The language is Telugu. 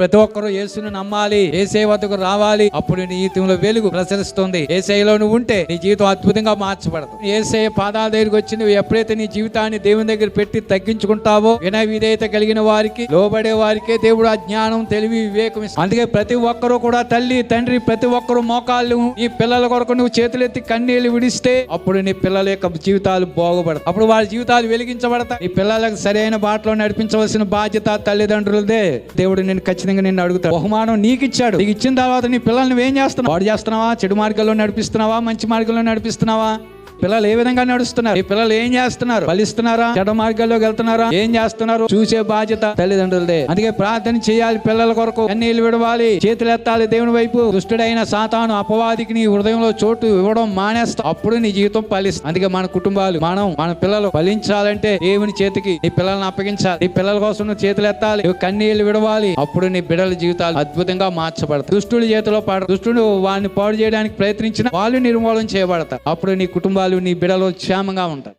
ప్రతి ఒక్కరూ యేసును నమ్మాలి ఏసై వద్దకు రావాలి. అప్పుడు నీ జీవితంలో వెలుగు ప్రసరిస్తుంది. ఏసైలో నువ్వు ఉంటే నీ జీవితం అద్భుతంగా మార్చబడదు. ఏసై పాదాల దగ్గరికి వచ్చి నువ్వు ఎప్పుడైతే నీ జీవితాన్ని దేవుని దగ్గర పెట్టి తగ్గించుకుంటావో వినయ విధేయత కలిగిన వారికి లోబడే వారికే దేవుడు ఆ జ్ఞానం తెలివి వివేకం అందుకే ప్రతి ఒక్కరూ కూడా తల్లి తండ్రి ప్రతి ఒక్కరూ మోకాళ్ళు నీ పిల్లల కొరకు నువ్వు చేతులెత్తి కన్నీళ్ళు విడిస్తే అప్పుడు నీ పిల్లల యొక్క జీవితాలు బాగుపడతాయి. అప్పుడు వారి జీవితాలు వెలిగించబడతాయి. నీ పిల్లలకు సరైన బాటలో నడిపించవలసిన బాధ్యత తల్లిదండ్రులదే. దేవుడు నేను ఖచ్చితంగా నిన్ను అడుగుతాడు. బహుమానం నీకు ఇచ్చాడు నీకు ఇచ్చిన తర్వాత నీ పిల్లల్ని ఏం చేస్తున్నావు? వాడు చేస్తున్నావా? చెడు మార్గంలో నడిపిస్తున్నావా? మంచి మార్గంలో నడిపిస్తున్నావా? పిల్లలు ఏ విధంగా నడుస్తున్నారు? ఈ పిల్లలు ఏం చేస్తున్నారు? ఫలిస్తున్నారా? చెడ మార్గాల్లోకి వెళ్తున్నారా? ఏం చేస్తున్నారు? చూసే బాధ్యత తల్లిదండ్రులదే. అందుకే ప్రార్థన చేయాలి పిల్లల కొరకు. కన్నీళ్ళు విడవాలి. చేతులు ఎత్తాలి దేవుని వైపు. దుష్టుడైన సాతాను అపవాదికి నీ హృదయంలో చోటు ఇవ్వడం మానేస్తా. అప్పుడు నీ జీవితం ఫలిస్తుంది అందుకే మన కుటుంబాలు మనం మన పిల్లలు ఫలించాలంటే దేవుని చేతికి నీ పిల్లల్ని అప్పగించాలి. నీ పిల్లల కోసం నువ్వు చేతులు ఎత్తాలి. కన్నీళ్ళు విడవాలి. అప్పుడు నీ బిడ్డల జీవితాలు అద్భుతంగా మార్చబడతాయి. దుష్టుడి చేతిలో పాడు. దుష్టుడు వాడిని పాడు చేయడానికి ప్రయత్నించిన వాళ్ళు నిర్మూలన చేయబడతారు. అప్పుడు నీ కుటుంబాలు నీ బిడలో క్షేమంగా ఉంటారు